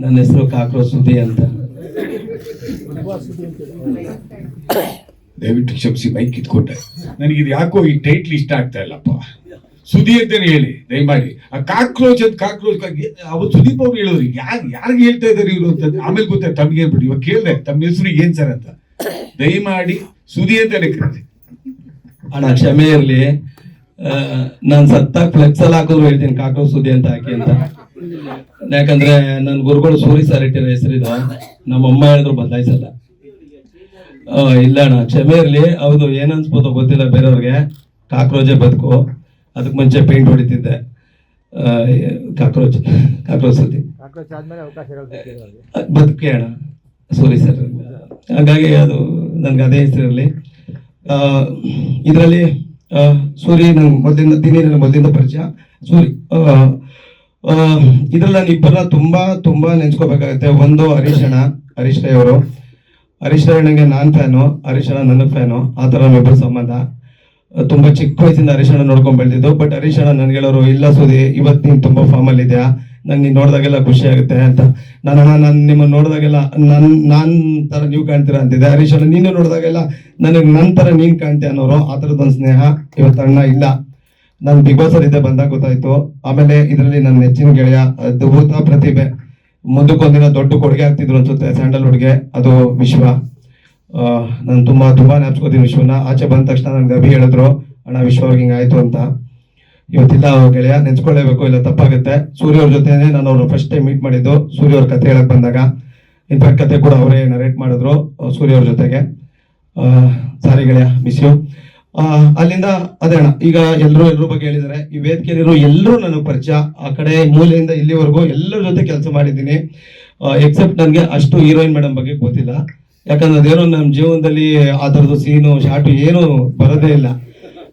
ನನ್ನ ಹೆಸರು ಕಾಕ್ರೋ ಸುದ್ದಿ ಅಂತ. ದಯವಿಟ್ಟು ಕ್ಷಮಿಸಿ ಮೈಕ್ ಕಿತ್ಕೊಟ್ಟೆ. ಇದು ಯಾಕೋ ಈ ಟೈಟ್ಲ್ ಇಷ್ಟ ಆಗ್ತಾ ಇಲ್ಲಪ್ಪ. ಸುದಿ ಅಂತಾನೆ ಹೇಳಿ ದಯಮಾಡಿ. ಆ ಕಾಕ್ರೋಚ್ ಅಂತ ಕಾಕ್ರೋಚ್ ಅವತ್ತು ಸುದೀಪ್ ಅವ್ರು ಹೇಳೋರು. ಯಾರು ಯಾರಿಗೆ ಹೇಳ್ತಾ ಇದ್ದಾರೆ ಇವರು ಅಂತ? ಆಮೇಲೆ ಗೊತ್ತಾಯ್ತು ತಮ್ಗೆ ಹೇಳ್ಬಿಟ್ಟು ಇವಾಗ ಕೇಳಿದೆ ತಮ್ಮ ಹೆಸರು ಏನ್ ಸರ್ ಅಂತ. ದಯಮಾಡಿ ಸುದಿ ಅಂತಾನೆ ಕರೀರಿ ಅಣ್ಣ ಕ್ಷಮೆ ಇರಲಿ. ನಾನು ಸತ್ತಾಗ ಫ್ಲೆಕ್ಸ್ ಅಲ್ಲಿ ಹಾಕಿದ್ರು ಹೇಳ್ತೀನಿ ಕಾಕ್ರೋಚ್ ಸುದಿ ಅಂತ ಹಾಕಿ ಅಂತ. ಯಾಕಂದ್ರೆ ನನ್ನ ಗುರುಗಳು ಸೂರಿ ಸರ್ ಇಟ್ಟಿರೋ ಹೆಸರಿದು. ನಮ್ಮ ಅಮ್ಮ ಹೇಳಿದ್ರು ಬದಲಾಯಿಸಲ್ಲ. ಇಲ್ಲ ಅಣ್ಣ ಕ್ಷಮೆ ಇರಲಿ. ಹೌದು ಏನನ್ಸ್ಬೋದು ಗೊತ್ತಿಲ್ಲ ಬೇರೆಯವ್ರಿಗೆ. ಕಾಕ್ರೋಚೆ ಬದುಕು. ಅದಕ್ಕೆ ಮುಂಚೆ ಪೇಂಟ್ ಹೊಡಿತಿದ್ದೆ. ಕಾಕ್ರೋಚ್ ಕಾಕ್ರೋಚ್ ಸತಿ. ಬದುಕೆ ಅಣ್ಣ ಸೂರಿ ಸರ್ ಹಾಗಾಗಿ ಅದು ನನ್ಗೆ ಅದೇ ಹೆಸರಿರಲಿ. ಇದರಲ್ಲಿ ಸೂರಿ ನನ್ನ ಮೊದಲಿಂದ ದಿನೇ ಮೊದಲಿಂದ ಪರಿಚಯ. ಸೂರಿ ಇದರಲ್ಲಿ ನಾನು ತುಂಬಾ ತುಂಬಾ ನೆನ್ಸ್ಕೋಬೇಕಾಗುತ್ತೆ. ಒಂದು ಹರೀಶ್ ಅಣ್ಣ, ಹರೀಶ್ ರೈ ಅವರು. ಹರೀಶ್ ನಾನು ಫ್ಯಾನು, ಹರೀಶ್ ಅಣ್ಣ ನನಗೆ ಫ್ಯಾನು. ಆ ತರ ನಮ್ಮಿಬ್ಬರ ಸಂಬಂಧ. ತುಂಬಾ ಚಿಕ್ಕ ವಯಸ್ಸಿಂದ ಹರೀಶ್ ಅಣ್ಣ ನೋಡ್ಕೊಂಡ್ ಬೆಳೆದಿದ್ದು, ಬಟ್ ಹರೀಶ್ ಅಣ್ಣ ನನ್ಗೆ ಹೇಳೋರು, ಇಲ್ಲ ಸುದಿ ಇವತ್ ನೀನ್ ತುಂಬಾ ಫಾರ್ಮ್ ಅಲ್ಲಿ ಇದೆಯಾ? ನಂಗೆ ನೀನ್ ನೋಡಿದಾಗೆಲ್ಲ ಖುಷಿ ಆಗುತ್ತೆ ಅಂತ. ನಾನು ನಾನು ನಿಮ್ಮನ್ನ ನೋಡಿದಾಗೆಲ್ಲ, ನನ್, ನಾನ್ ತರ ನೀವು ಕಾಣ್ತೀರಾ? ಅಂತಿದೆ ಹರೀಶ್ ಅಣ್ಣ, ನೀನು ನೋಡಿದಾಗೆಲ್ಲ, ನನಗೆ ನನ್ ತರ ನೀನ್ ಕಾಣ್ತೀಯ ಅನ್ನೋರು, ಆ ಒಂದು ಸ್ನೇಹ ಇವತ್ತು ಅಣ್ಣ ಇಲ್ಲ. ನಾನು ಬಿಗ್ ಬಾಸ್ ಅಲ್ಲಿ ಬಂದಾಗ ಗೊತ್ತಾಯ್ತು. ಆಮೇಲೆ ಇದರಲ್ಲಿ ನನ್ನ ನೆಚ್ಚಿನ ಗೆಳೆಯ ಅದ್ಭುತ ಪ್ರತಿಭೆ. ಮುಂದಕ್ಕೊಂದಿನ ದೊಡ್ಡ ಕೊಡುಗೆ ಆಗ್ತಿದ್ರು ಅನ್ಸುತ್ತೆ ಸ್ಯಾಂಡಲ್ವುಡ್ಗೆ ಅದು ವಿಶ್ವ. ನಾನು ತುಂಬಾ ತುಂಬಾ ನೆಪ್ಸ್ಕೋತೀನಿ ವಿಶ್ವನ. ಆಚೆ ಬಂದ ತಕ್ಷಣ ನನ್ಗೆ ಅಭಿ ಹೇಳಿದ್ರು, ಅಣ್ಣ, ವಿಶ್ವ ಅವ್ರಿಗೆ ಹಿಂಗಾಯ್ತು ಅಂತ. ಇವತ್ತಿಲ್ಲ, ಗೆಳೆಯ, ನೆನ್ಸ್ಕೊಳ್ಳೇಬೇಕು, ಇಲ್ಲ ತಪ್ಪಾಗುತ್ತೆ. ಸೂರ್ಯ ಅವ್ರ ಜೊತೆನೆ ನಾನು ಅವ್ರು ಫಸ್ಟ್ ಟೈಮ್ ಮೀಟ್ ಮಾಡಿದ್ದು, ಸೂರ್ಯ ಅವ್ರ ಕತೆ ಹೇಳಕ್ ಬಂದಾಗ. ಇನ್ಫ್ಯಾಕ್ಟ್ ಕತೆ ಕೂಡ ಅವರೇ ನರೇಟ್ ಮಾಡಿದ್ರು ಸೂರ್ಯ ಅವ್ರ ಜೊತೆಗೆ. ಸಾರಿ ಗೆಳೆಯ ಮಿಸ್ ಯು ಅಲ್ಲಿಂದ ಅದೇ ಅಣ್ಣ, ಈಗ ಎಲ್ಲರೂ ಎಲ್ಲರ ಬಗ್ಗೆ ಹೇಳಿದ್ದಾರೆ. ಈ ವೇದಿಕೆಯಲ್ಲಿರೋ ಎಲ್ಲರೂ ನನಗೆ ಪರಿಚಯ. ಆ ಕಡೆ ಮೂಲೆಯಿಂದ ಇಲ್ಲಿವರೆಗೂ ಎಲ್ಲರ ಜೊತೆ ಕೆಲಸ ಮಾಡಿದ್ದೀನಿ. ಎಕ್ಸೆಪ್ಟ್ ನನಗೆ ಅಷ್ಟು ಹೀರೋಯಿನ್ ಮೇಡಮ್ ಬಗ್ಗೆ ಗೊತ್ತಿಲ್ಲ. ಯಾಕಂದ್ರೆ ಅದೇನೋ ನಮ್ಮ ಜೀವನದಲ್ಲಿ ಆ ಥರದ್ದು ಸೀನು ಶಾಟು ಏನು ಬರೋದೇ ಇಲ್ಲ.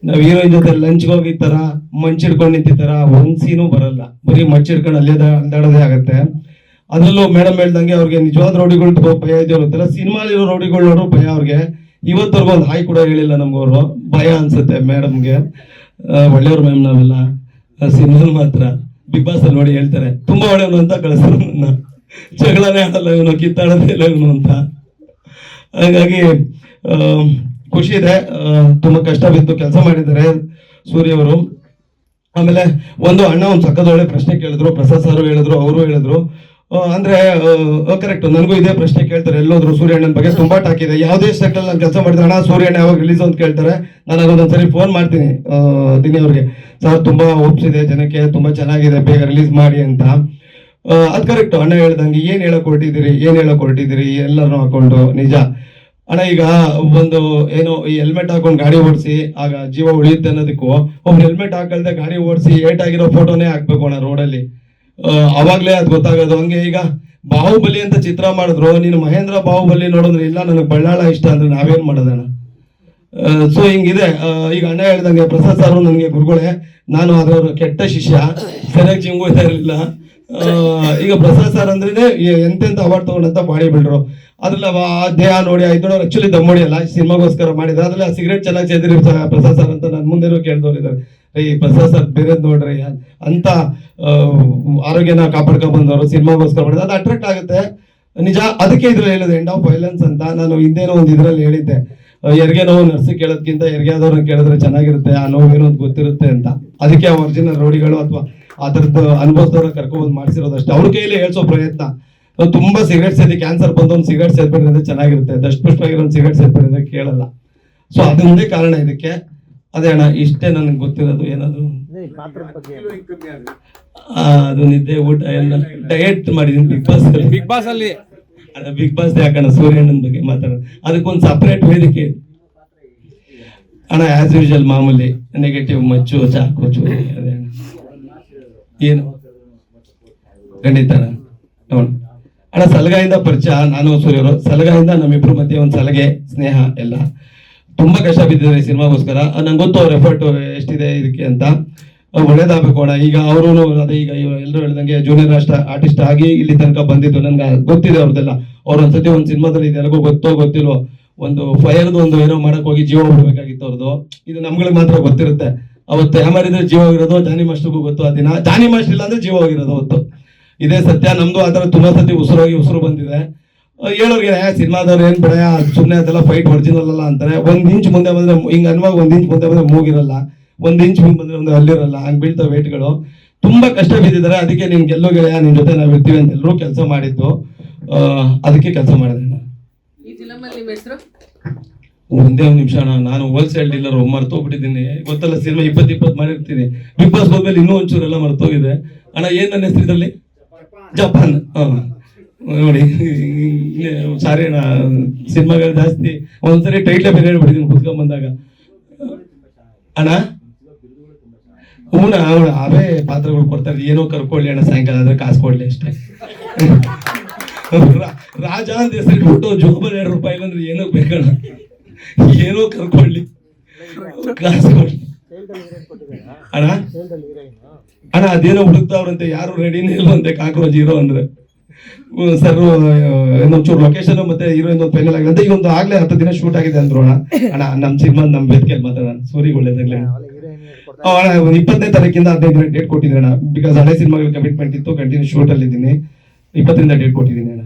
ನಾವು ಹೀರೋಯಿನ್ ಜೊತೆ ಲಂಚ್ಗೆ ಹೋಗಿತ್ತಾರ ಮಂಚಿಡ್ಕೊಂಡು ನಿಂತಿತ್ತಾರ ಒಂದು ಸೀನು ಬರಲ್ಲ. ಬರೀ ಮಚ್ಚಿಡ್ಕೊಂಡು ಅಲ್ಲೇ ಅಲ್ದಾಡೋದೇ ಆಗುತ್ತೆ. ಅದ್ರಲ್ಲೂ ಮೇಡಮ್ ಹೇಳ್ದಂಗೆ ಅವ್ರಿಗೆ ನಿಜವಾದ ರೌಡಿಗಳು ಭಯ ಇದೆ ಗೊತ್ತಿಲ್ಲ ಸಿನಿಮಾಲಿರೋ ರೌಡಿಗಳು ನೋಡೋ ಭಯ ಅವ್ರಿಗೆ. ಇವತ್ತವರೆಗೂ ಒಂದು ಹಾಯ್ ಕೂಡ ಹೇಳಿಲ್ಲ ನಮ್ಗವ್ರು. ಭಯ ಅನ್ಸುತ್ತೆ ಮೇಡಮ್ಗೆ ಒಳ್ಳೆಯವ್ರು ಮ್ಯಾಮ್ ನಾವೆಲ್ಲ. ಸಿನಿಮಾ ಮಾತ್ರ. ಬಿಗ್ ಬಾಸ್ ಅಲ್ಲಿ ನೋಡಿ ಹೇಳ್ತಾರೆ, ತುಂಬಾ ಒಳ್ಳೆಯವನು ಅಂತ ಕಳಿಸ್ತಾರೆ ನನ್ನ. ಜಗಳನೇ ಆಡಲ್ಲ ಇವನು ಕಿತ್ತಾಡೋದೇ ಇಲ್ಲ ಇವನು ಅಂತ. ಹಾಗಾಗಿ ಖುಷಿ ಇದೆ. ತುಂಬಾ ಕಷ್ಟ ಬಿದ್ದು ಕೆಲಸ ಮಾಡಿದ್ದಾರೆ ಸೂರ್ಯ ಅವರು. ಆಮೇಲೆ ಒಂದು ಅಣ್ಣ ಒಂದು ಸಕ್ಕದೊಳ್ಳೆ ಪ್ರಶ್ನೆ ಕೇಳಿದ್ರು, ಪ್ರಸಾದ್ ಸರ್ ಹೇಳಿದ್ರು, ಅವರು ಹೇಳಿದ್ರು. ಅಂದ್ರೆ ಕರೆಕ್ಟ್ ನನಗೂ ಇದೇ ಪ್ರಶ್ನೆ ಕೇಳ್ತಾರೆ. ಎಲ್ಲೋದ್ರು ಸೂರ್ಯಣ್ಣನ ಬಗ್ಗೆ ತುಂಬಾ ಟಾಕಿದೆ ಯಾವುದೇ ಸೆಕ್ಟರ್ ನಾನು ಕೆಲಸ ಮಾಡಿದ್ರೆ, ಅಣ್ಣ, ಸೂರ್ಯಣ್ಣ ಯಾವಾಗ ರಿಲೀಸ್ ಅಂತ ಕೇಳ್ತಾರೆ? ನಾನು ಅದೊಂದ್ಸರಿ ಫೋನ್ ಮಾಡ್ತೀನಿ ದಿನಿ ಅವ್ರಿಗೆ. ಸರ್, ತುಂಬಾ ಒಪ್ಸಿದೆ ಜನಕ್ಕೆ, ತುಂಬಾ ಚೆನ್ನಾಗಿದೆ, ಬೇಗ ರಿಲೀಸ್ ಮಾಡಿ ಅಂತ. ಅದ್ ಕರೆಕ್ಟ್ ಅಣ್ಣ ಹೇಳ್ದಂಗೆ, ಏನ್ ಹೇಳಕ್ ಹೊರಟಿದ್ದೀರಿ? ಏನ್ ಹೇಳಕ್ ಹೊರಟಿದ್ದೀರಿ? ಎಲ್ಲರನ್ನೂ ಹಾಕೊಂಡು, ನಿಜ. ಅಣ್ಣ, ಈಗ ಒಂದು, ಏನು, ಈ ಹೆಲ್ಮೆಟ್ ಹಾಕೊಂಡು ಗಾಡಿ ಓಡಿಸಿ, ಆಗ ಜೀವ ಉಳಿಯುತ್ತೆ ಅನ್ನೋದಕ್ಕೂ ಒಬ್ಬ ಹೆಲ್ಮೆಟ್ ಹಾಕಲ್ದೆ ಗಾಡಿ ಓಡಿಸಿ ಏಟ್ ಆಗಿರೋ ಫೋಟೋನೇ ಹಾಕ್ಬೇಕು ಅಣ್ಣ ರೋಡಲ್ಲಿ ಅವಾಗ್ಲೇ ಅದು ಗೊತ್ತಾಗೋದು. ಹಂಗೆ ಈಗ ಬಾಹುಬಲಿ ಅಂತ ಚಿತ್ರ ಮಾಡಿದ್ರು. ನೀನು ಮಹೇಂದ್ರ ಬಾಹುಬಲಿ ನೋಡಿದ್ರೆ ಇಲ್ಲ, ನನಗೆ ಬಳ್ಳಾಳ ಇಷ್ಟ ಅಂದ್ರೆ ನಾವೇನ್ ಮಾಡೋದಣ್ಣ? ಸೊ ಹಿಂಗಿದೆ. ಈಗ ಅಣ್ಣ ಹೇಳ್ದಂಗೆ ಪ್ರಸಾದ್ ಸರ್ ನನಗೆ ಗುರುಗಳೇ, ನಾನು ಅದರ ಕೆಟ್ಟ ಶಿಷ್ಯ, ಸರಿಯಾಗಿ ಜಿಮ್ಗೋಯ್ತಾ ಇರಲಿಲ್ಲ. ಈಗ ಪ್ರಸಾದ್ ಸರ್ ಅಂದ್ರೆ ಎಂತೆಂತ ಅವಾರ್ಡ್ ತಗೊಂಡಂತ ಮಾಡಿ ಬಿಲ್ಡರು. ಅದ್ರಲ್ಲಿ ದೇಹ ನೋಡಿ ಐದು ಆಕ್ಚುಲಿ ದಮ್ಮಡಿ ಅಲ್ಲ ಸಿನಿಮಾಗೋಸ್ಕರ ಮಾಡಿದ್ರೆ ಅದ್ರಲ್ಲಿ ಆ ಸಿಗರೇಟ್ ಚೆನ್ನಾಗಿ ಸೇದಿರಿ ಪ್ರಸಾದ್ ಸರ್ ಅಂತ ನಾನು ಮುಂದೆ ಕೇಳ್ದವ್ರು ಇದ್ದಾರೆ. ಈ ಪ್ರಸಾದ್ ಅದ್ ಬೇರೆದ್ ನೋಡ್ರಿ ಅಂತ ಆ, ಆರೋಗ್ಯನ ಕಾಪಾಡ್ಕೊಂಡ್ ಬಂದವರು ಸಿನಿಮಾಗೋಸ್ಕರ ಮಾಡಿದ್ರೆ ಅದು ಅಟ್ರಾಕ್ಟ್ ಆಗುತ್ತೆ. ನಿಜ ಅದಕ್ಕೆ ಇದ್ರಲ್ಲಿ ಹೇಳಿದೆ ಎಂಡ್ ಆಫ್ ವೈಲೆನ್ಸ್ ಅಂತ ನಾನು ಹಿಂದೇನೋ ಒಂದು ಇದ್ರಲ್ಲಿ ಹೇಳಿದ್ದೆ. ಆ, ಹೆರಿಗೆ ನೋವು ನರ್ಸ್ ಕೇಳೋದ್ಕಿಂತ ಹೆರಿಗೆ ಆದವ್ರನ್ನ ಕೇಳಿದ್ರೆ ಚೆನ್ನಾಗಿರುತ್ತೆ ಆ ನೋವು ಏನೋ ಅಂತ ಗೊತ್ತಿರುತ್ತೆ ಅಂತ. ಅದಕ್ಕೆ ಒರಿಜಿನಲ್ ರೌಡಿಗಳು ಅಥವಾ ಆ ಥರದ್ದು ಅನುಭವಿಸಿದವ್ರನ್ನ ಕರ್ಕೊಂಡ್ಬಂದು ಮಾಡಿಸಿರೋದಷ್ಟೇ. ಅವ್ರ ಕೈಯಲ್ಲಿ ಹೇಳ್ಸೋ ಪ್ರಯತ್ನ. ತುಂಬಾ ಸಿಗರೇಟ್ ಸೇದಿ ಕ್ಯಾನ್ಸರ್ ಬಂದು ಒಂದು ಸಿಗರೇಟ್ ಚೆನ್ನಾಗಿರುತ್ತೆ. ಚೆನ್ನಾಗಿರುತ್ತೆ ದಷ್ಟಪುಷ್ಟವಾಗಿರೋ ಒಂದು ಸಿಗರೇಟ್ ಕೇಳಲ್ಲ. ಸೊ ಅದೊಂದೇ ಕಾರಣ ಇದಕ್ಕೆ. ಅದೇ ಅಣ್ಣ ಇಷ್ಟೇ ನನಗೆ ಗೊತ್ತಿರೋದು ಏನಾದ್ರು? ಪಾತ್ರದ ಬಗ್ಗೆ ಆ, ಅದು ನಿದ್ದೆ ಊಟ ಎಲ್ಲ ಡಯಟ್ ಮಾಡಿದೀನಿ ಬಿಗ್ ಬಾಸ್ ಅಲ್ಲಿ. ಬಿಗ್ ಬಾಸ್ ಅಲ್ಲಿ. ಬಿಗ್ ಬಾಸ್ ಯಾಕಣ್ಣ ಸೂರ್ಯಣ್ಣನ ಬಗ್ಗೆ ಮಾತಾಡೋದು? ಅದಕ್ಕೊಂದು ಸಪ್ರೇಟ್ ವೇದಿಕೆ. ಅಣ್ಣ ಆಸ್ ಯೂಶಲ್ ಮಾಮೂಲಿ ನೆಗೆಟಿವ್ ಮಚ್ಚು ಚಾಕು ಚೂರಿ ಅದೇ ಅಣ್ಣ. ಏನು? ಖಂಡಿತ ಅಣ್ಣ. ನೋಡು. ಅಣ್ಣ ಸಲಗಾಯಿಂದ ಪರಿಚಯ ನಾನು ಸೂರ್ಯರು ಸಲಗಾಯಿಂದ ನಮ್ಮಿಬ್ರು ಮಧ್ಯೆ ಒಂದು ಸಲಗೆ ಸ್ನೇಹ ಎಲ್ಲ. ತುಂಬಾ ಕಷ್ಟ ಬಿದ್ದಿದ್ದಾರೆ ಸಿನಿಮಾಗೋಸ್ಕರ. ನಂಗೆ ಗೊತ್ತು ಅವ್ರ ಎಫರ್ಟ್ ಎಷ್ಟಿದೆ ಇದಕ್ಕೆ ಅಂತ. ಅಹ್, ಒಳ್ಳೇದಾಗಬೇಕು ಅಣ್ಣ ಈಗ ಅವರು ಅದೇ, ಈಗ ಎಲ್ಲರೂ ಹೇಳ್ದಂಗೆ ಜೂನಿಯರ್ ಅಷ್ಟ ಆರ್ಟಿಸ್ಟ್ ಆಗಿ ಇಲ್ಲಿ ತನಕ ಬಂದಿದ್ದು. ನನ್ಗೆ ಗೊತ್ತಿದೆ ಅವ್ರದ್ದೆಲ್ಲ ಅವ್ರ ಒಂದ್ಸತಿ ಒಂದು ಸಿನಿಮಾದಲ್ಲಿ ಇದೆಲ್ಲರಿಗೂ ಗೊತ್ತೋ ಗೊತ್ತಿಲ್ವೋ, ಒಂದು ಫೈರ್ದು ಒಂದು ಏನೋ ಮಾಡಕ್ ಹೋಗಿ ಜೀವ ಬಿಡ್ಬೇಕಾಗಿತ್ತು ಅವ್ರದ್ದು ಇದು ನಮ್ಗಳಿಗೆ ಮಾತ್ರ ಗೊತ್ತಿರುತ್ತೆ. ಅವತ್ತು ಯಾಮರಿದ್ರೆ ಜೀವ ಹೋಗಿರೋದು ಜಾನಿ ಮಾಸ್ಟರ್ಗೂ ಗೊತ್ತು. ಆ ದಿನ ಜಾನಿ ಮಾಸ್ಟರ್ ಇಲ್ಲ ಅಂದ್ರೆ ಜೀವ ಹೋಗಿರೋದು ಅವತ್ತು. ಇದೇ ಸತ್ಯ. ನಮ್ದು ಆ ಥರ ತುಂಬಾ ಸತಿ ಉಸಿರೋಗಿ ಉಸಿರು ಬಂದಿದೆ. ಹೇಳೋರ್ಗೆ ಸಿನಿಮಾದವ್ರು ಏನ್ ಬಿಡ ಸುಮ್ಮನೆ ಅದೆಲ್ಲ ಫೈಟ್ ಒರಿಜಿನಲ್ ಅಲ್ಲ ಅಂತಾರೆ. ಒಂದ್ ಇಂಚ್ ಮುಂದೆ ಬಂದ್ರೆ ಹಿಂಗ ಅನ್ವಾಗ ಒಂದ್ ಇಂಚ್ ಮುಂದೆ ಬಂದ್ರೆ ಮೂಗಿರಲ್ಲ. ಒಂದ್ ಇಂಚ್ ಮುಂದೆ ಬಂದ್ರೆ ಒಂದು ಅಲ್ಲಿರಲ್ಲ ಹಂಗ್ ಬೀಳ್ತಾವ ವೇಟ್ಗಳು ತುಂಬಾ ಕಷ್ಟ ಬಿದ್ದಿದ್ದಾರೆ. ಅದಕ್ಕೆ ನಿನ್ ಗೆಲ್ಲೋ ಗೆಳೆಯ ನಿಮ್ ಜೊತೆ ನಾವ್ ಇರ್ತೀವಿ ಅಂತ ಎಲ್ಲರೂ ಕೆಲಸ ಮಾಡಿದ್ದು. ಅದಕ್ಕೆ ಕೆಲಸ ಮಾಡಿದೆ ಒಂದೇ ಒಂದು ನಿಮಿಷ ಅಣ್ಣ. ನಾನು ಹೋಲ್ಸೇಲ್ ಡೀಲರ್ ಮರ್ತೋಗ್ಬಿಟ್ಟಿದ್ದೀನಿ. ಗೊತ್ತಲ್ಲ ಸಿನಿಮಾ ಇಪ್ಪತ್ತು ಇಪ್ಪತ್ತು ಮಾಡಿರ್ತೀನಿ. ಬಿಗ್ ಬಾಸ್ ಹೋದ್ಮೇಲೆ ಇನ್ನೂ ಒಂಚೂರೆಲ್ಲ ಮರ್ತೋಗಿದೆ. ಅಣ್ಣ ಏನ್ ನನ್ನ ಹೆಸರಿದಲ್ಲಿ ಜಪಾನ್. ಹಾ. ನೋಡಿ ಸಾರಿ ಅಣ್ಣ ಸಿನಿಮಾಗಳು ಜಾಸ್ತಿ, ಒಂದ್ಸರಿ ಟೈಟ್ಲೇ ಬೇರೆ ಹೇಳ್ಬಿಟ್ಟಿದ್ದೀನಿ ಕುತ್ಕೊಂಡ್ ಬಂದಾಗ ಅಣ್ಣ? ಹೂನ ಅವಳು ಅವೇ ಪಾತ್ರಗಳು ಕೊಡ್ತಾರೆ ಏನೋ ಕರ್ಕೊಳ್ಳಿ ಅಣ್ಣ, ಸಾಯಂಕಾಲ ಆದ್ರೆ ಕಾಸು ಕೊಡ್ಲಿ ಅಷ್ಟೇ. ರಾಜ ಅಂತ ಹೆಸರು ಜೋಬಲ್ ಎರಡು ರೂಪಾಯಿ ಅಂದ್ರೆ ಏನೋ ಬೇಕಣ್ಣ. ಏನೋ ಕರ್ಕೊಳ್ಳಿ. ಕಾಸು ಕೊಡ್ಲಿ. ಅಣ್ಣ? ಅಣ್ಣ, ಅದೇನೋ ಹುಡುಕ್ತಾವ್ರಂತೆ, ಯಾರು ರೆಡಿನೇ ಇಲ್ವಂತೆ, ಕಾಕ್ರೋಚ್ ಇರೋ ಅಂದ್ರೆ. ಸರ್ ಚೂರು ಲೊಕೇಶನ್ ಮತ್ತೆ ಹೀರೋಯಿನ್ ಒಂದು ಫೈನಲ್ ಆಗಿದೆ. ಅಂತ ಈಗ ಒಂದು ಆಗ್ಲೇ ಹತ್ತು ದಿನ ಶೂಟ್ ಆಗಿದೆ ಅಂದ್ರು ಅಣ್ಣ. ಅಣ್ಣ ನಮ್ಮ ಸಿನಿಮಾ ನಮ್ ವೇದಿಕೆಯಲ್ಲಿ ಮಾತಾಡೋಣ ಸೂರಿಗೆ ಒಳ್ಳೇದಾಗ್ಲಿ. ಅಣ್ಣ. ಇಪ್ಪತ್ತನೇ ತಾರೀಕಿಂದ ಹದಿನೈದು ದಿನ ಡೇಟ್ ಕೊಟ್ಟಿದ್ದೀನಿ ಅಣ್ಣ. ಬಿಕಾಸ್ ಹಳೆ ಸಿನಿಮಾಗಳ ಕಮಿಟ್ಮೆಂಟ್ ಇತ್ತು ಕಂಟಿನ್ಯೂ ಶೂಟ್ ಅಲ್ಲಿ ಇದ್ದೀನಿ. ಇಪ್ಪತ್ತರಿಂದ ಡೇಟ್ ಕೊಟ್ಟಿದ್ದೀನಿ ಅಣ್ಣ.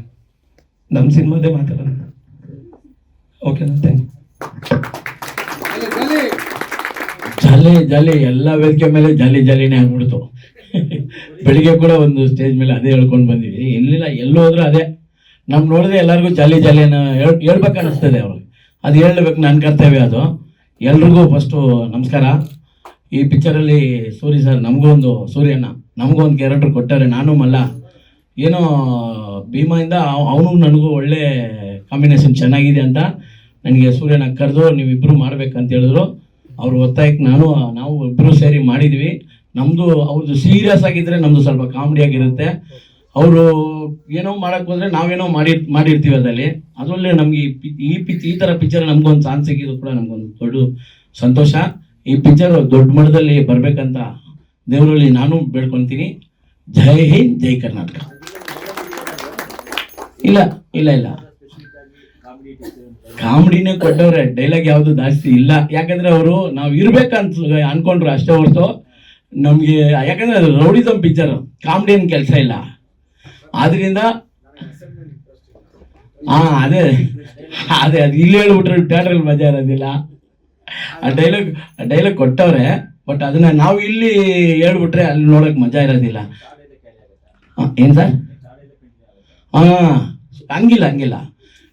ನಮ್ ಸಿನಿಮಾದೇ ಮಾತಾಡೋಣ ಓಕೆನಾ ಥ್ಯಾಂಕ್ ಯು ಜಾಲಿ ಜಾಲಿ. ಎಲ್ಲ ವೇದಿಕೆ ಮೇಲೆ ಜಾಲಿ ಜಾಲಿನೇ ಆಗ್ಬಿಡ್ತು. ಬೆಳಿಗ್ಗೆ ಕೂಡ ಒಂದು ಸ್ಟೇಜ್ ಮೇಲೆ ಅದೇ ಹೇಳ್ಕೊಂಡು ಬಂದಿವಿ. ಎಲ್ಲಿಲ್ಲ ಎಲ್ಲೂ ಹೋದ್ರೂ ಅದೇ. ನಮ್ ನೋಡಿದ್ರೆ ಎಲ್ಲರಿಗೂ ಜಾಲಿ ಜಾಲಿ ಹೇಳ್ ಹೇಳ್ಬೇಕು ಅನಿಸ್ತದೆ ಅವ್ರಿಗೆ ಅದು ಹೇಳ್ಬೇಕು ನನ್ನ ಕರ್ತವ್ಯ ಅದು. ಎಲ್ರಿಗೂ ಫಸ್ಟು ನಮಸ್ಕಾರ. ಈ ಪಿಕ್ಚರಲ್ಲಿ ಸೂರಿ ಸರ್ ನಮಗೂ ಒಂದು ಸೂರ್ಯನ ನಮಗೂ ಒಂದು ಕ್ಯಾರೆಕ್ಟರ್ ಕೊಟ್ಟಾರೆ, ನಾನು ಮಲ್ಲ. ಏನೋ ಭೀಮಾಯಿಂದ ಅವನು ನನಗೂ ಒಳ್ಳೆ ಕಾಂಬಿನೇಷನ್ ಚೆನ್ನಾಗಿದೆ ಅಂತ ನನಗೆ ಸೂರ್ಯನ ಕರೆದು ನೀವಿಬ್ಬರು ಮಾಡ್ಬೇಕಂತ ಹೇಳಿದ್ರು. ಅವ್ರ ಒತ್ತಾಯಕ್ಕೆ ನಾನು, ನಾವು ಇಬ್ಬರು ಸೇರಿ ಮಾಡಿದ್ವಿ. ನಮ್ಮದು ಅವ್ರದ್ದು ಸೀರಿಯಸ್ ಆಗಿದ್ರೆ ನಮ್ಮದು ಸ್ವಲ್ಪ ಕಾಮಿಡಿ ಆಗಿರುತ್ತೆ. ಅವರು ಏನೋ ಮಾಡಕ್ ಹೋದ್ರೆ ನಾವೇನೋ ಮಾಡಿ, ಮಾಡಿರ್ತೀವಿ ಅದರಲ್ಲಿ. ಅದರಲ್ಲೇ ನಮಗೆ ಈ ಪಿಚ್ ಈ ಥರ ಪಿಕ್ಚರ್ ನಮ್ಗೊಂದು ಚಾನ್ಸ್ ಸಿಕ್ಕಿದ್ರು ಕೂಡ ನಮ್ಗೊಂದು ದೊಡ್ಡ ಸಂತೋಷ. ಈ ಪಿಕ್ಚರ್ ದೊಡ್ಡ ಮಟ್ಟದಲ್ಲಿ ಬರಬೇಕಂತ ದೇವರಲ್ಲಿ ನಾನು ಬೇಡ್ಕೊತೀನಿ. ಜೈ ಹಿಂದ್, ಜೈ ಕರ್ನಾಟಕ. ಇಲ್ಲ ಇಲ್ಲ ಇಲ್ಲ. ಕಾಮಿಡಿನೇ ಕೊಟ್ಟವ್ರೆ ಡೈಲಾಗ್ ಯಾವುದು ಜಾಸ್ತಿ ಇಲ್ಲ. ಯಾಕಂದ್ರೆ ಅವರು ನಾವು ಇರ್ಬೇಕಂತ ಅನ್ಕೊಂಡ್ರು ಅಷ್ಟೇ ಹೊರತು. ನಮ್ಗೆ, ಯಾಕಂದ್ರೆ ರೌಡಿಸಮ್ ಪಿಕ್ಚರ್, ಕಾಮಿಡಿ ಏನ್ ಕೆಲಸ ಇಲ್ಲ. ಆದ್ರಿಂದ, ಹಾ, ಅದೇ ಅದೇ, ಅದು ಇಲ್ಲಿ ಹೇಳ್ಬಿಟ್ರೆ ಥಿಯೇಟರ್ ಮಜಾ ಇರೋದಿಲ್ಲ. ಆ ಡೈಲಾಗ್ ಡೈಲಾಗ್ ಕೊಟ್ಟವ್ರೆ ಬಟ್ ಅದನ್ನ ನಾವು ಇಲ್ಲಿ ಹೇಳ್ಬಿಟ್ರೆ ಅಲ್ಲಿ ನೋಡಕ್ ಮಜಾ ಇರೋದಿಲ್ಲ. ಏನ್ ಸರ್? ಹಾ, ಹಂಗಿಲ್ಲ ಹಂಗಿಲ್ಲ.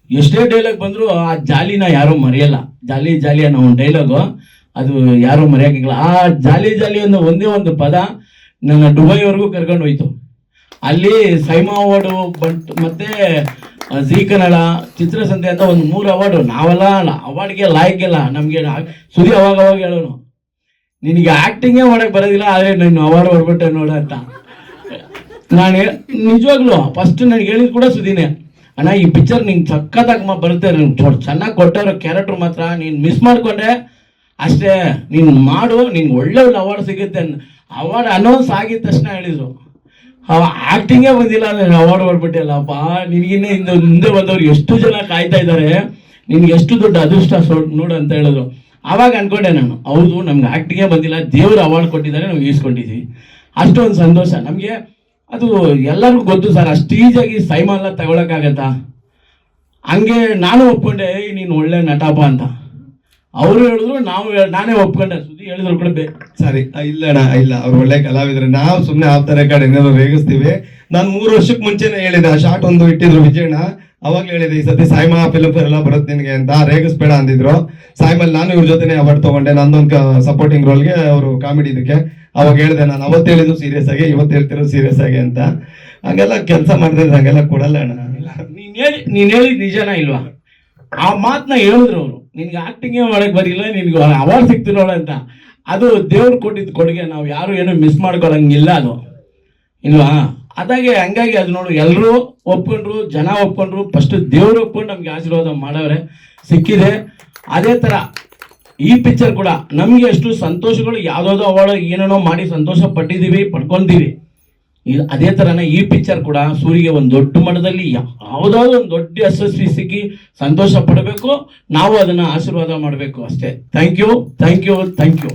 ಎಷ್ಟೇ ಡೈಲಾಗ್ ಬಂದ್ರು ಆ ಜಾಲಿನ ಯಾರು ಮರೆಯಲ್ಲ. ಜಾಲಿ ಜಾಲಿ ಅನ್ನೋ ಒಂದು ಡೈಲಾಗು ಅದು ಯಾರು ಮರೆಯೋಕ್ಕಿಲ್ಲ ಆ ಜಾಲಿ ಜಾಲಿ ಅನ್ನೋ ಒಂದೇ ಒಂದು ಪದ ನನ್ನ ದುಬೈವರೆಗೂ ಕರ್ಕೊಂಡು ಹೋಯ್ತು. ಅಲ್ಲಿ ಸೈಮಾ ಅವಾರ್ಡು ಬಟ್ ಮತ್ತೆ ಜಿ ಕನ್ನಡ ಚಿತ್ರಸಂತೆ ಅಂತ ಒಂದು ಮೂರು ಅವಾರ್ಡು. ನಾವೆಲ್ಲ ಅವಾರ್ಡ್ಗೆ ಲಾಯಕ್ಕಿಲ್ಲ ನಮಗೆ ಸುದಿ ಅವಾಗ ಅವಾಗ ಹೇಳೋನು, ನಿನಗೆ ಆ್ಯಕ್ಟಿಂಗೇ ಮಾಡಕ್ ಬರೋದಿಲ್ಲ, ಆದರೆ ನಾನು ಅವಾರ್ಡ್ ಹೊಡ್ಬಿಟ್ಟೆ ನೋಡ ಅಂತ. ನಾನು ನಿಜವಾಗ್ಲು ಫಸ್ಟ್ ನನಗೆ ಹೇಳಿದ್ ಕೂಡ ಸುದಿನೇ ಅಣ್ಣ, ಈ ಪಿಕ್ಚರ್ ನಿಂಗೆ ಸಕ್ಕತ್ತಾಗಿ ಬರುತ್ತೆ. ಚೆನ್ನಾಗಿ ಕೊಟ್ಟವ್ರ ಕ್ಯಾರೆಕ್ಟರ್ ಮಾತ್ರ. ನೀನು ಮಿಸ್ ಮಾಡ್ಕೊಂಡೆ ಅಷ್ಟೇ ನೀನು ಮಾಡು ನಿನ್ಗೆ ಒಳ್ಳೆ ಒಳ್ಳೆ ಅವಾರ್ಡ್ ಸಿಗುತ್ತೆ ಅವಾರ್ಡ್ ಅನೌನ್ಸ್ ಆಗಿದ ತಕ್ಷಣ ಹೇಳಿದ್ರು. ಆಕ್ಟಿಂಗೇ ಬಂದಿಲ್ಲ ನಾನು ಅವಾರ್ಡ್ ಹೊಡ್ಬಿಟ್ಟಿಲ್ಲಪ್ಪ ನಿನಗಿನ್ನ ಹಿಂದೆ ಮುಂದೆ ಬಂದವ್ರು ಎಷ್ಟು ಜನ ಕಾಯ್ತಾ ಇದ್ದಾರೆ ನಿನ್ಗೆ ಎಷ್ಟು ದೊಡ್ಡ ಅದೃಷ್ಟ ನೋಡು ಅಂತ ಹೇಳಿದ್ರು. ಆವಾಗ ಅನ್ಕೊಂಡೆ ನಾನು ಹೌದು ನಮ್ಗೆ ಆಕ್ಟಿಂಗೇ ಬಂದಿಲ್ಲ ದೇವ್ರು ಅವಾರ್ಡ್ ಕೊಟ್ಟಿದ್ದಾರೆ ನಾವು ಈಸ್ಕೊಂಡಿದ್ವಿ. ಅಷ್ಟೊಂದು ಸಂತೋಷ. ನಮಗೆ ಅದು ಎಲ್ಲರಿಗೂ ಗೊತ್ತು ಸರ್ ಅಷ್ಟು ಈಜಾಗಿ ಸೈಮಾ ಎಲ್ಲ ತಗೊಳಕ್ಕಾಗತ್ತಾ? ಹಂಗೆ ನಾನು ಒಪ್ಕೊಂಡೆ "ಏಯ್, ನೀನು ಒಳ್ಳೆ ನಟಪ್ಪ ಅಂತ. ಅವರು ಹೇಳಿದ್ರು ನಾವು ನಾನೇ ಒಪ್ಕೊಂಡೆ. ಸುದ್ದಿ ಹೇಳಿದ್ರು ಕೂಡ ಬೇ ಸರಿ ಆ, ಇಲ್ಲ ಅಣ್ಣ ಇಲ್ಲ. ಅವ್ರು ಒಳ್ಳೆ ಕಲಾವಿದ್ರು. ನಾವು ಸುಮ್ಮನೆ ಆಪ್ತಾರೆ ಕಡೆ ಏನಾದ್ರು ರೇಗಿಸ್ತೀವಿ. ನಾನು ಮೂರು ವರ್ಷಕ್ಕೆ ಮುಂಚೆನೆ ಹೇಳಿದೆ ಆ ಶಾರ್ಟ್ ಒಂದು ಇಟ್ಟಿದ್ರು ವಿಜಯಣ್ಣ. ಅವಾಗ್ಲೂ ಹೇಳಿದೆ ಈ ಸತಿ ಸಾಯ್ಮಾ ಫಿಲಮ್ ಎಲ್ಲ ಬರುತ್ತೆ ನಿನಗೆ ಅಂತ. ರೇಗಿಸ್ಬೇಡ ಅಂದಿದ್ರು. ಸಾಯ್ಮಲ್ ನಾನು ಇವ್ರ ಜೊತೆನೆ ಅವಾರ್ಡ್ ತಗೊಂಡೆ. ನಂದೊಂದು ಸಪೋರ್ಟಿಂಗ್ ರೋಲ್ಗೆ ಅವರು ಕಾಮಿಡಿ ಇದಕ್ಕೆ ಅವಾಗ ಹೇಳಿದೆ ನಾನು ಅವತ್ತು ಹೇಳಿದ್ರು ಸೀರಿಯಸ್ ಆಗಿ ಇವತ್ತು ಹೇಳ್ತಿರೋ ಸೀರಿಯಸ್ ಆಗಿ ಅಂತ. ಹಂಗೆಲ್ಲ ಕೆಲಸ ಮಾಡಿದ್ರೆ ಹಂಗೆಲ್ಲ ಕೊಡಲ್ಲ ಅಣ್ಣ. ನೀನ್ ಹೇಳಿ ನೀನ್ ಹೇಳಿದ್ ನಿಜನಾ ಇಲ್ವಾ? ಆ ಮಾತನ್ನ ಹೇಳಿದ್ರು ಅವರು. ನಿನ್ಗೆ ಆಕ್ಟಿಂಗೇ ಮಾಡಕ್ ಬರಿಲ್ಲ ನಿನ್ಗೆ ಅವಾರ್ಡ್ ಸಿಗ್ತಿರೋಳ ಅಂತ. ಅದು ದೇವ್ರು ಕೊಟ್ಟಿದ್ ಕೊಡುಗೆ, ನಾವು ಯಾರು ಏನು ಮಿಸ್ ಮಾಡ್ಕೊಳಂಗಿಲ್ಲ ಅದು. ಇಲ್ವಾ? ಅದಾಗೆ ಹಂಗಾಗಿ ಅದು ನೋಡು ಎಲ್ಲರೂ ಒಪ್ಕೊಂಡ್ರು, ಜನ ಒಪ್ಕೊಂಡ್ರು ಫಸ್ಟ್ ದೇವ್ರು ಒಪ್ಕೊಂಡು ನಮ್ಗೆ ಆಶೀರ್ವಾದ ಮಾಡವ್ರೆ, ಸಿಕ್ಕಿದೆ. ಅದೇ ತರ ಈ ಪಿಕ್ಚರ್ ಕೂಡ ನಮಗೆ ಎಷ್ಟು ಸಂತೋಷಗಳು ಯಾವುದಾದ್ರು ಅವಾರ್ಡ್ ಏನೇನೋ ಮಾಡಿ ಸಂತೋಷ ಪಟ್ಟಿದೀವಿ ಪಡ್ಕೊಂತೀವಿ. ಅದೇ ಥರನೇ ಈ ಪಿಕ್ಚರ್ ಕೂಡ ಸೂರಿಗೆ ಒಂದು ದೊಡ್ಡ ಮಟ್ಟದಲ್ಲಿ ಯಾವುದಾದ್ರು ಒಂದು ದೊಡ್ಡ ಯಶಸ್ವಿ ಸಿಕ್ಕಿ ಸಂತೋಷ ಪಡಬೇಕು. ನಾವು ಅದನ್ನ ಆಶೀರ್ವಾದ ಮಾಡಬೇಕು ಅಷ್ಟೇ. Thank you thank you thank you